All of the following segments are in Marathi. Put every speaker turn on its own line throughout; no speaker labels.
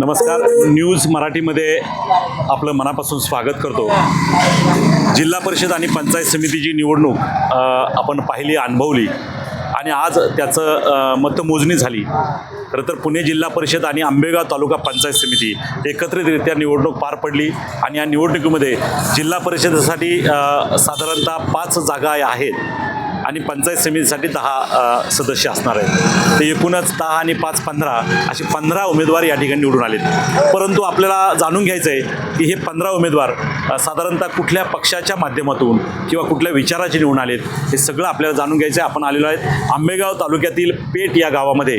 नमस्कार. न्यूज मराठीमध्ये आपलं मनापासून स्वागत करतो. जिल्हा परिषद आणि पंचायत समितीची निवडणूक आपण पाहिली अनुभवली. आणि आज त्याचं मतमोजणी झाली. खरं तर पुणे जिल्हा परिषद आणि आंबेगाव तालुका पंचायत समिती एकत्रितरित्या निवडणूक पार पडली. आणि या निवडणुकीमध्ये जिल्हा परिषदेसाठी साधारणतः पाच जागा आहेत. आणि पंचायत समितीसाठी दहा सदस्य असणार आहेत. ते एकूणच दहा आणि पाच पंधरा असे पंधरा उमेदवार या ठिकाणी निवडून आलेत. परंतु आपल्याला जाणून घ्यायचं आहे की हे पंधरा उमेदवार साधारणतः कुठल्या पक्षाच्या माध्यमातून किंवा कुठल्या विचाराचे निवडून आलेत हे सगळं आपल्याला जाणून घ्यायचं आहे आपण आलेलो आहेत आंबेगाव तालुक्यातील पेठ या गावामध्ये.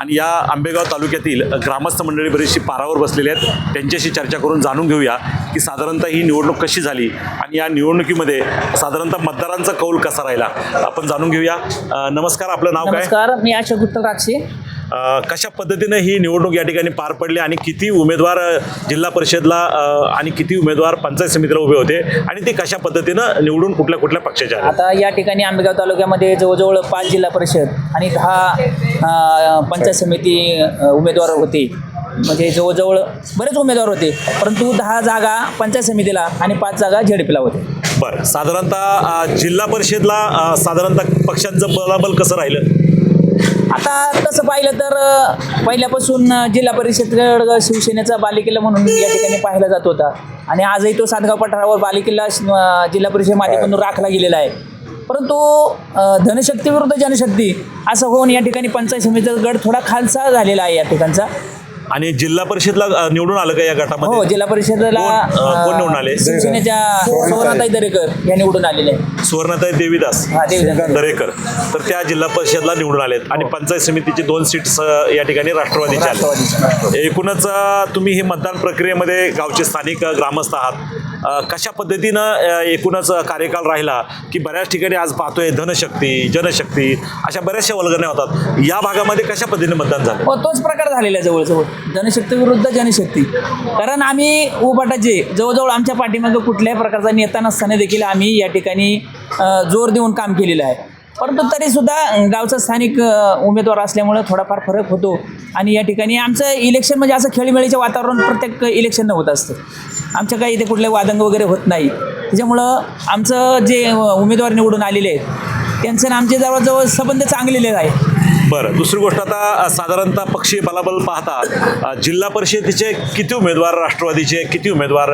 आणि या आंबेगाव तालुक्यातील ग्रामस्थ मंडळी बरीचशी पारावर बसलेले आहेत. त्यांच्याशी चर्चा करून जाणून घेऊया की साधारणतः ही निवडणूक कशी झाली आणि या निवडणुकीमध्ये साधारणतः मतदारांचा कौल कसा राहिला? आपण जाणून घेऊया. अ, नमस्कार आपलं नाव काय?
नमस्कार मी आशा गुप्त राक्षे
अ, कशा पद्धतीनं ही निवडणूक या ठिकाणी पार पडली आणि किती उमेदवार अ, जिल्हा परिषदला अ, आणि किती उमेदवार पंचायत समितीला उभे होते आणि ते कशा पद्धतीनं निवडून कुठल्या कुठल्या पक्षाचे आले?
आता या ठिकाणी आंबेगाव तालुक्यामध्ये जवळजवळ पाच जिल्हा परिषद आणि दहा अ, पंचायत समिती अ, उमेदवार होते. म्हणजे जवळजवळ बरेच उमेदवार होते परंतु दहा जागा पंचायत समितीला आणि पाच जागा झेडपीला होते.
बरं साधारणतः जिल्हा परिषदला साधारणतः पक्षांचं बलाबल कसं राहिलं?
आता तसं पाहिलं तर पहिल्यापासून जिल्हा परिषद शिवसेनेचा बालेकिल्ला म्हणून या ठिकाणी पाहिला जात होता. आणि आजही तो सातगाव पठारावर बालेकिल्ला जिल्हा परिषद माध्यमातून राखला गेलेला आहे. परंतु धनशक्ती विरुद्ध जनशक्ती असं होऊन या ठिकाणी पंचायत समितीचा गड थोडा खालसा झालेला आहे या ठिकाणचा.
आणि जिल्हा परिषदला निवडून आलं का या
हो
गटामध्ये
जिल्हा परिषदेला
कोण, अ, कोण निवडून आले?
शिवसेनेच्या सुवर्णाताई. दरेकर या निवडून आलेले
सुवर्णताई देवीदास
हा, देवीदास.
दरेकर. तर त्या जिल्हा परिषदला निवडून आलेत. आणि पंचायत समितीचे दोन सीट्स अ, या ठिकाणी राष्ट्रवादीचे आले.
राष्ट्रवादीचे.
एकूणच अ, तुम्ही हे मतदान प्रक्रियेमध्ये गावचे स्थानिक अ, ग्रामस्थ आहात. कशा पद्धतीनं एकूणच कार्यकाल राहिला की बऱ्याच ठिकाणी आज पाहतोय धनशक्ती जनशक्ती अशा बऱ्याचशा वल्गण्या होतात. या भागामध्ये कशा पद्धतीने मतदान झालं?
हो, तोच प्रकार झालेला आहे जवळजवळ. धनशक्ती विरुद्ध जनशक्ती. कारण आम्ही उबाटाचे जवळजवळ आमच्या पाठीमागं कुठल्याही प्रकारचा नेता नसताना देखील आम्ही या ठिकाणी जोर देऊन काम केलेलं आहे. परंतु तरीसुद्धा गावचा स्थानिक उमेदवार असल्यामुळं थोडाफार फरक होतो. आणि या ठिकाणी आमचं इलेक्शन म्हणजे असं खेळीमेळीचं वातावरण प्रत्येक इलेक्शननं होत असतं. आमच्या काही इथे कुठले वादंग वगैरे होत नाही. त्याच्यामुळं आमचं जे उमेदवार निवडून आलेले आहेत त्यांचं आणि आमचे जवळजवळ संबंध चांगलेले आहे
बरं दुसरी गोष्ट आता साधारणतः पक्षी बलाबल पाहता जिल्हा परिषदेचे किती उमेदवार राष्ट्रवादीचे किती उमेदवार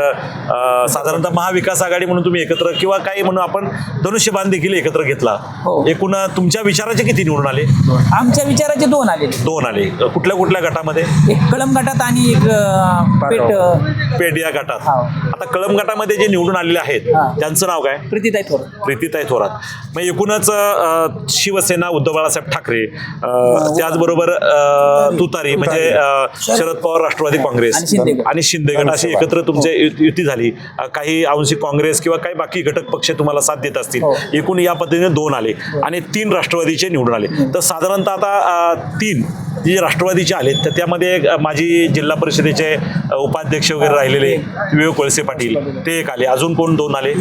साधारणतः महाविकास आघाडी म्हणून तुम्ही एकत्र किंवा काही म्हणून आपण धनुष्यबाण देखील एकत्र घेतला.
हो.
एकूण तुमच्या विचाराचे किती निवडून आले?
आमच्या विचाराचे दोन आलेले
दोन आले. कुठल्या कुठल्या गटामध्ये?
एक कळम गटात आणि एक पेट
या गटात.
हो.
आता कळम गटामध्ये जे निवडून आलेले आहेत. त्यांचं नाव काय?
प्रीतीताई थोर
प्रीतीताई थोरात. मग एकूणच अ, शिवसेना उद्धव बाळासाहेब ठाकरे अ, त्याचबरोबर अ, तुतारी. म्हणजे शरद पवार राष्ट्रवादी काँग्रेस
आणि शिंदे गट.
अशी एकत्र तुमचे यु- युती झाली. काही अंशी काँग्रेस किंवा काही बाकी घटक पक्ष तुम्हाला साथ देत असतील.
हो.
एकूण या पद्धतीने दोन आले आणि तीन राष्ट्रवादीचे निवडून आले. तर साधारणतः आता तीन जे राष्ट्रवादीचे आले तर त्यामध्ये माजी जिल्हा परिषदेचे उपाध्यक्ष वगैरे राहिलेले विवेक वळसे पाटील ते एक आले. अजून कोण दोन आले?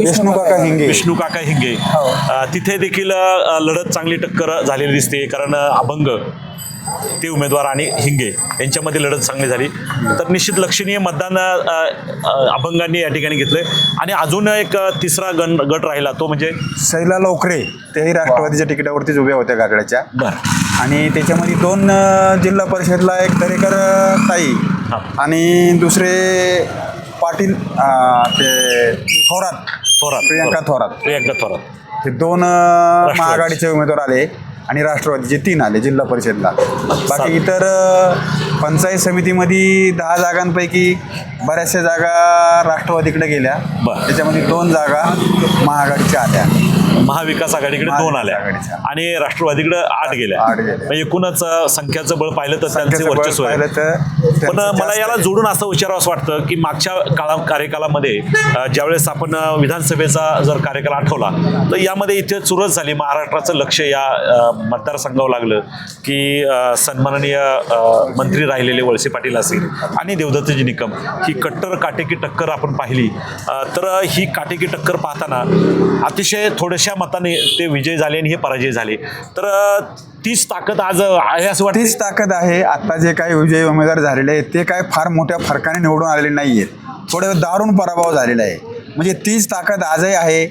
विष्णू काका हिंगे.
विष्णू काका हिंगे. अ, तिथे देखील अ, लढत चांगली टक्कर झालेली दिसते कारण अ, अभंग ते उमेदवार आणि हिंगे यांच्यामध्ये लढत चांगली झाली. तर निश्चित लक्षणीय मतदान अ, अ, अभंगांनी या ठिकाणी घेतलंय. आणि अजून एक अ, तिसरा गण गट राहिला तो म्हणजे?
शैला लोकरे तेही राष्ट्रवादीच्या तिकिटावरतीच उभ्या होत्या गागड्याच्या
बर.
आणि त्याच्यामध्ये दोन अ, जिल्हा परिषदला एक दरेकर अ, ताई
हा.
आणि दुसरे पाटील अ, ते थोरात.
थोरात
प्रियंका थोरात.
प्रियंका थोरात.
हे दोन अ, महाआघाडीचे उमेदवार आले आणि राष्ट्रवादीचे तीन आले जिल्हा परिषदला. बाकी इतर अ, पंचायत समितीमध्ये दहा जागांपैकी बऱ्याचशा जागा राष्ट्रवादीकडे गेल्या.
बरं.
त्याच्यामध्ये दोन जागा महाआघाडीच्या आल्या.
महाविकास आघाडीकडे दोन आल्या
आघाडीच्या.
आणि राष्ट्रवादीकडे आठ गेल्या
आठ गेल्या.
मग एकूणच अ, संख्याचं बळ पाहिलं तर त्यांचे
संख्येचं बळ
वर्चस्व आहे
पाहिलं तर
पण मला याला
आहे.
जोडून असं विचारावं असं वाटतं की मागच्या काळा कार्यकालामध्ये अ, ज्यावेळेस आपण अ, विधानसभेचा जर कार्यकाल आठवला तर यामध्ये इथे चुरस झाली महाराष्ट्राचं लक्ष या अ, मतदारसंघावर लागलं की अ, सन्माननीय अ, मंत्री राहिलेले वळसे पाटील असतील आणि देवदत्तजी निकम ही कट्टर काटेकी टक्कर आपण पाहिली अ, तर ही काटेकी टक्कर पाहताना अतिशय थोड्याशा मताने ते विजय झाले आणि हे पराजय झाले. तर तीच ताकद आज आहे असं वाटतं
तीच ताकद आहे. आता जे काही विजयी उमेदवार झालेले आहेत ते काय फार मोठ्या फरकाने निवडून आलेले नाही आहेत थोडे दारुण पराभव झालेला आहे. म्हणजे तीच ताकद आजही आहे.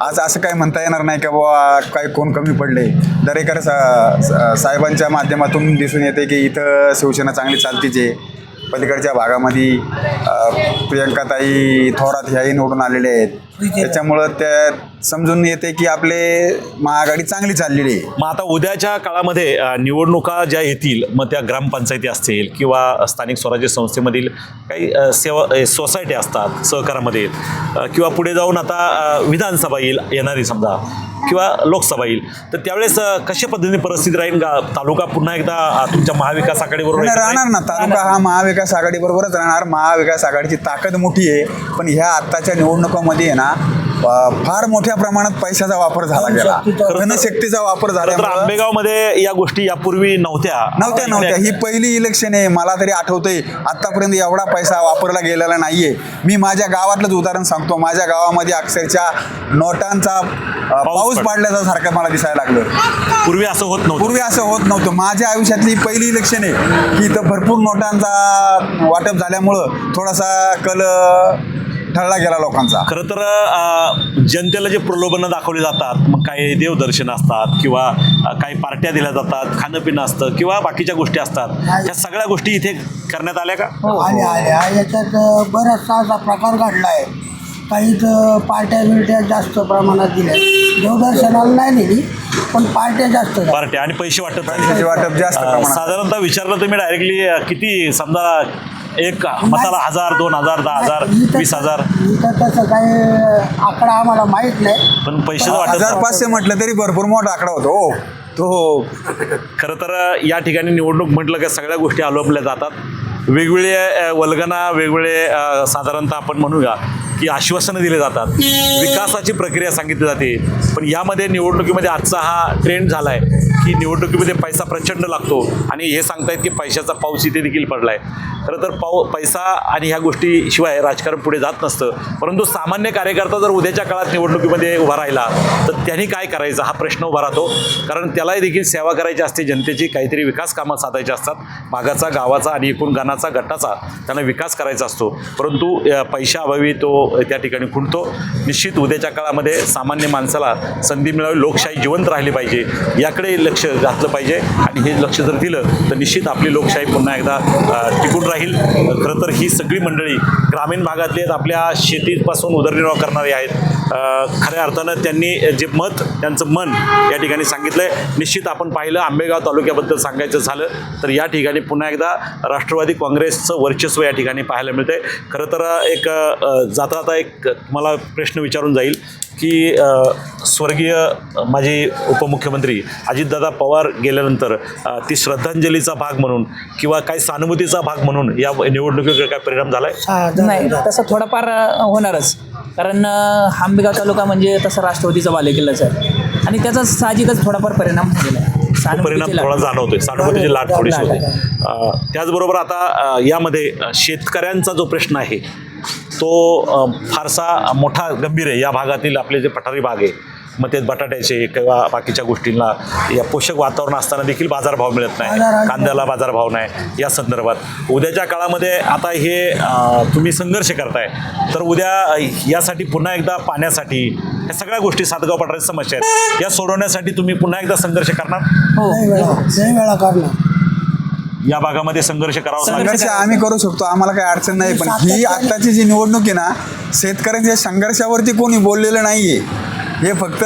आज असं काही म्हणता येणार नाही का बाबा काही कोण कमी पडले. दरेकर सा सा- साहेबांच्या माध्यमातून दिसून येते की इथं शिवसेना चांगली चालतीच आहे पलीकडच्या भागामध्ये प्रियंकाताई थोरात ह्याही निवडून आलेले आहेत. त्याच्यामुळं त्या समजून येते की आपले महाआघाडी चांगली चाललेली आहे.
मग आता उद्याच्या काळामध्ये अ, निवडणुका ज्या येतील मग त्या ग्रामपंचायती असतील किंवा स्थानिक स्वराज्य संस्थेमधील काही अ, सेवा अ, सोसायटी असतात सहकारामध्ये अ, किंवा पुढे जाऊन आता अ, विधानसभा येईल येणारी समजा किंवा लोकसभा येईल तर त्यावेळेस अ, कशा पद्धतीने परिस्थिती राहील? का तालुका पुन्हा एकदा अ, तुमच्या महाविकास आघाडीबरोबर
नाही,
एकत्र
राहणार ना तालुका हा महाविकास आघाडी बरोबरच राहणार. महाविकास आघाडीची ताकद मोठी आहे. पण ह्या आत्ताच्या निवडणुकामध्ये आहे ना फार मोठ्या प्रमाणात पैशाचा वापर झाला गेला. धनशक्तीचा वापर
खरं तर
झाल्यामुळे
आंबेगावमध्ये या गोष्टी यापूर्वी नव्हत्या.
नव्हत्या नव्हत्या. ही पहिली इलेक्शन आहे. मला तरी आठवतंय आतापर्यंत एवढा पैसा वापरला गेलेला नाहीये. मी माझ्या गावातलंच उदाहरण सांगतो. माझ्या गावामध्ये अक्षरशः नोटांचा पाऊस
पड-
पाडल्याचा सारखं मला दिसायला लागलं.
पूर्वी असं होत नव्हतं.
पूर्वी असं होत नव्हतं. माझ्या आयुष्यातली पहिली इलेक्शन आहे. की इथं भरपूर नोटांचा वाटप झाल्यामुळं थोडासा कल ठरला गेला लोकांचा.
खरं तर अ, जनतेला जे प्रलोभनं दाखवली जातात मग काही देवदर्शन असतात किंवा अ, काही पार्ट्या दिल्या जातात खाणं पिणं असतं किंवा बाकीच्या गोष्टी असतात त्या सगळ्या गोष्टी इथे करण्यात आल्या का?
आले आले हा याच्यात अ, बराचसा असा प्रकार घडला आहे काहीच अ, पार्ट्या बिरट्या जास्त प्रमाणात दिल्या. देवदर्शनाला नाही दिली पण पार्ट्या जास्त झाल्या.
पार्ट्या आणि पैसे वाटत
पैशाचे
नाही.
वाटप जास्त
अ,
प्रमाणात.
साधारणतः विचारलं तुम्ही डायरेक्टली किती समजा एक मताला हजार दोन हजार दहा हजार वीस हजार.
इथं तसं काही आकडा आम्हाला माहीत नाही.
पण पैशाचं वाटत
हजार. पाचशे म्हटलं तरी भरपूर मोठा आकडा होतो हो. तो
खरं तर या ठिकाणी निवडणूक म्हटलं की सगळ्या गोष्टी अवलंबल्या जातात. वेगवेगळे अ, वल्गना वेगवेगळे अ, साधारणतः आपण म्हणूया की आश्वासनं दिले जातात. विकासाची प्रक्रिया सांगितली जाते. पण यामध्ये निवडणुकीमध्ये आजचा हा ट्रेंड झाला आहे की निवडणुकीमध्ये पैसा प्रचंड लागतो. आणि हे सांगतायत की पैशाचा पाऊस इथे देखील पडला आहे खरं तर पाऊ पैसा आणि ह्या गोष्टीशिवाय राजकारण पुढे जात नसतं. परंतु सामान्य कार्यकर्ता जर उद्याच्या काळात निवडणुकीमध्ये उभा राहिला तर त्यांनी काय करायचं? हा प्रश्न उभा राहतो. कारण त्यालाही देखील सेवा करायची असते. जनतेची काहीतरी विकास कामं साधायची असतात. भागाचा गावाचा आणि एकूण गाणाचा गटाचा त्यांना विकास करायचा असतो. परंतु पैशाअभावी तो त्या ठिकाणी खुंटतो. निश्चित उद्याच्या काळामध्ये सामान्य माणसाला संधी मिळावी लोकशाही जिवंत राहिली पाहिजे. याकडे लक्ष घातलं पाहिजे आणि हे लक्ष जर दिलं तर निश्चित आपली लोकशाही पुन्हा एकदा टिकून राहील. खरं तर ही सगळी मंडळी ग्रामीण भागातली आहेत आपल्या शेतीपासून उदरनिर्वाह करणारी आहेत. खऱ्या अर्थानं त्यांनी जे मत त्यांचं मन या ठिकाणी सांगितलं आहे निश्चित आपण पाहिलं आंबेगाव तालुक्याबद्दल सांगायचं झालं तर या ठिकाणी पुन्हा एकदा राष्ट्रवादी काँग्रेसचं वर्चस्व या ठिकाणी पाहायला मिळतं आहे खरं तर एक जाता जाता एक मला प्रश्न विचारून जाईल. की स्वर्गीय माझे उपमुख्यमंत्री अजितदादा पवार गेल्यानंतर ती श्रद्धांजलीचा भाग म्हणून किंवा काही सहानुभूतीचा भाग म्हणून या निवडणुकीवर काय परिणाम झाला आहे
नाही. तसं थोडाफार होणारच. कारण अ, आंबेगाव तालुका म्हणजे तसं राष्ट्रवादीचा बालेकिल्लाच आहे आणि त्याचा साहजिकच थोडाफार परिणाम झालेला आहे.
परिणाम थोडा. जाणवतोय. सहानुभूतीची लाट थोडीशी होते. त्याचबरोबर आता यामध्ये शेतकऱ्यांचा जो प्रश्न आहे तो फारसा मोठा गंभीर आहे. या भागातील आपले जे पठारी भाग आहे मग ते बटाट्याचे किंवा बाकीच्या गोष्टींना या पोषक वातावरण असताना देखील बाजारभाव मिळत नाही. कांद्याला बाजारभाव नाही. या संदर्भात. उद्याच्या काळामध्ये आता हे तुम्ही संघर्ष करताय. तर उद्या यासाठी पुन्हा एकदा पाण्यासाठी या सगळ्या गोष्टी सातगाव पठाराची समस्या आहेत. या सोडवण्यासाठी तुम्ही पुन्हा एकदा संघर्ष करणार?
हो.
लय वेळा करणार
या भागामध्ये संघर्ष करावा लागेल.
संघर्ष आम्ही करू शकतो आम्हाला काही अडचण नाही पण ही आत्ताची जी निवडणूक आहे ना शेतकऱ्यांच्या संघर्षावरती कोणी बोललेलं नाहीये हे फक्त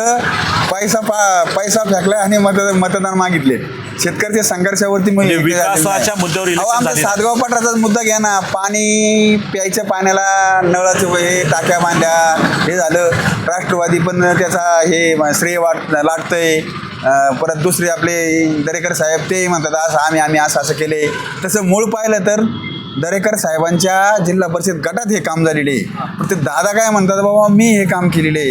पैसा पा पैसा फेकलाय आणि मत मतदान मागितले शेतकऱ्याच्या संघर्षावरती मग
म्हणजे
हे झालेलं नाही.
विकासाच्या मुद्द्यावर
अहो,
election
आमचा
झाली.
सातगाव पठाराचाच मुद्दा घ्या ना पाणी प्यायच्या पाण्याला नळाचं हे टाक्या बांधल्या हे झालं राष्ट्रवादी पण त्याचा हे श्रेय वाट लाटतंय परत दुसरे आपले दरेकर साहेब ते म्हणतात असं आम्ही आम्ही असं असं केले. तसं मूळ पाहिलं तर दरेकर साहेबांच्या जिल्हा परिषद गटात हे काम झालेले ते दादा काय म्हणतात बाबा मी हे काम केलेले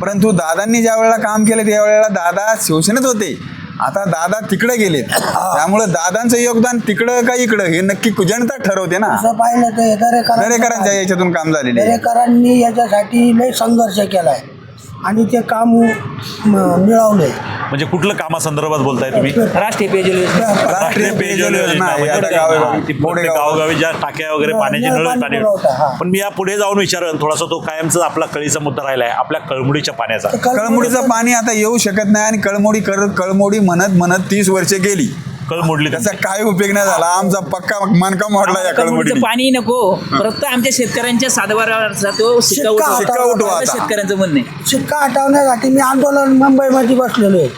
परंतु दादांनी ज्या वेळेला काम केलं त्यावेळेला दादा शिवसेनेत होते. आता दादा तिकडे गेलेत. त्यामुळं दादांचं योगदान तिकडं का इकडं? हे नक्की जनता ठरवते ना.
असं पाहिलं तर
दरेकरांच्या याच्यातून काम झालेले आहे.
दरेकरांनी याच्यासाठी लय संघर्ष केलाय. आणि ते काम मिळवलं.
म्हणजे कुठलं कामासंदर्भात बोलताय तुम्ही?
राष्ट्रीय पेयजल योजना.
राष्ट्रीय पेयजल योजना आहे.
म्हणजे गावोगावी ज्या टाक्या वगैरे पाण्याचे
नळ पाणी
मी या पुढे जाऊन विचारेन थोडासा तो कायमचा आपला कळीचा मुद्दा राहिला आहे आपल्या कळमुडीच्या पाण्याचा.
कळमुडीचं पाणी आता येऊ शकत नाही आणि कळमोडी करत कळमोडी म्हणत म्हणत तीस वर्षे गेली.
कळ मोडली
त्याचा. काही उपयोग नाही झाला. आमचा पक्का मनका मोडला या कळमोडी
कळमुडीचं पाणी नको. फक्त आमच्या शेतकऱ्यांच्या सातबाराचा तो शिक्का
शिक्का
उठवा.
शिक्का उठवा आता.
शेतकऱ्यांचं म्हणणं आहे.
शिक्का हटवण्यासाठी मी आंदोलन मुंबईमध्ये बसलेलो आहे.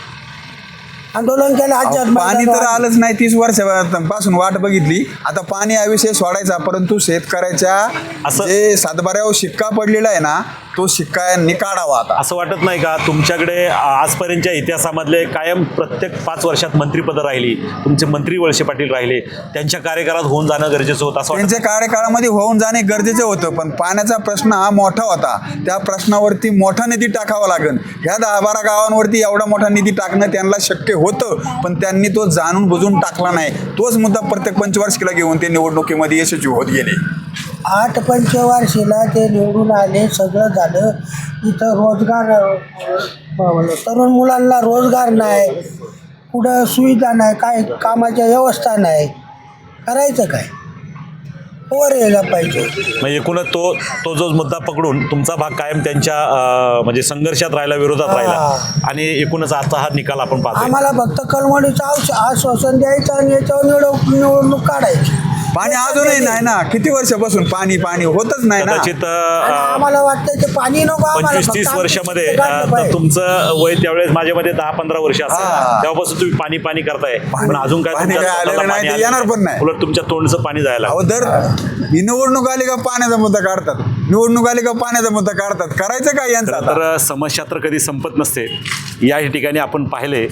आंदोलन केलं
अहो,
आजच्या
पाणी तर आलंच नाही तीस वर्षापासून वाट बघितली. आता पाणी हा विषय सोडायचा परंतु शेतकऱ्याच्या
असं-
जे सातबाऱ्यावर शिक्का पडलेला आहे ना तो शिक्का काढावा आता.
असं वाटत नाही का? तुमच्याकडे आजपर्यंतच्या इतिहासामधले कायम प्रत्येक पाच वर्षात मंत्रीपदं राहिली. तुमचे मंत्री वळसे पाटील राहिले. त्यांच्या कार्यकाळात होऊन जाणं गरजेचं होतं असं
त्यांच्या कार्यकाळामध्ये होऊन जाणे गरजेचं होतं पण पाण्याचा प्रश्न हा मोठा होता. त्या प्रश्नावरती मोठा निधी टाकावा लागेल. ह्या दहा बारा गावांवरती एवढा मोठा निधी टाकणं त्यांना शक्य होतं पण त्यांनी तो जाणून बुजून टाकला नाही. तोच मुद्दा प्रत्येक पंचवार्षिकला घेऊन ते निवडणुकीमध्ये यशस्वी होत गेले.
आठ पंचवार्षीला ते निवडून आले सगळं झालं. इथं रोजगार तरुण मुलांना रोजगार नाही कुठं सुविधा नाही काय कामाच्या व्यवस्था नाही. करायचं काय? वर यायला पाहिजे.
म्हणजे एकूणच तो तो जो मुद्दा पकडून तुमचा भाग कायम त्यांच्या म्हणजे संघर्षात राहिला विरोधात राहिला. आणि एकूणच आता हा निकाल आपण पाहतो
आम्हाला फक्त कलमडीचं आश आश्वासन द्यायचं आणि याच्यावर निवडणूक निवडणूक काढायची.
पाणी अजूनही नाही. ना. किती वर्षापासून पाणी पाणी होतच नाही ना?
कदाचित अं,
आम्हाला वाटतं ते पाणी नको आम्हाला
पंचवीस
फक्त
तीस
आमचं
वर्षामध्ये
पाहिजे.
तुमचं वय त्यावेळेस माझ्यामध्ये दहा पंधरा वर्ष असेल.
हा.
तेव्हापासून तुम्ही पाणी पाणी करताय. पण
पाणी-
अजून काय
पाणी
तुमच्या
काय आलेलं
तोंडाला
नाही,
पाणी
ते
आलेलं
येणार पण नाही.
उलट तुमच्या तोंडचं पाणी जायला
अहो दर ही निवडणूक आली का पाण्याचा मुद्दा काढतात? निवडणूक आली का पाण्याचा मुद्दा काढतात? करायचं काय यांचं
खरं
आता?
तर समस्या तर कधी संपत नसते. या ठिकाणी आपण पाहिले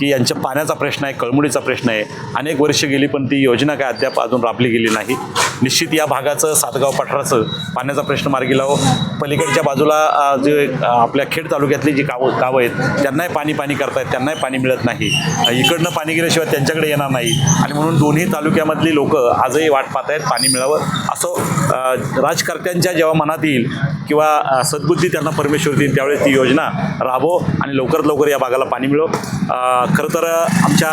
की यांच्या पाण्याचा प्रश्न आहे कळमुडीचा प्रश्न आहे. अनेक वर्ष गेली पण ती योजना काय अद्याप अजून राबली गेली नाही. निश्चित या भागाचं सातगाव पठाराचं पाण्याचा प्रश्न मार्गी लावो. पलीकडच्या बाजूला जे आपल्या खेड तालुक्यातली जी गावं गावं आहेत त्यांनाही पाणी पाणी करतायत त्यांनाही पाणी मिळत नाही. इकडनं पाणी गेल्याशिवाय त्यांच्याकडे येणार नाही. आणि म्हणून दोन्ही तालुक्यामधली लोक आजही वाट पाहत आहेत पाणी मिळावं. असं राजकर्त्यांच्या जेव्हा मनात येईल किंवा सद्बुद्धी त्यांना परमेश्वर देईल त्यावेळेस ती योजना राबो आणि लवकरात लवकर या भागाला पाणी मिळो. खरं तर आमच्या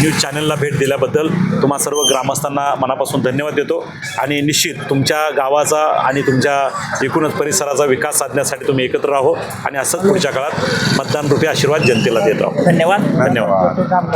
न्यूज चॅनलला भेट दिल्याबद्दल तुम्हा सर्व ग्रामस्थांना मनापासून धन्यवाद देतो आणि निश्चित तुमच्या गावाचा आणि तुमच्या एकूणच परिसराचा विकास साधण्यासाठी तुम्ही एकत्र राहो आणि असंच पुढच्या काळात मतदान रूपी आशीर्वाद जनतेला देत राहो.
धन्यवाद.
धन्यवाद.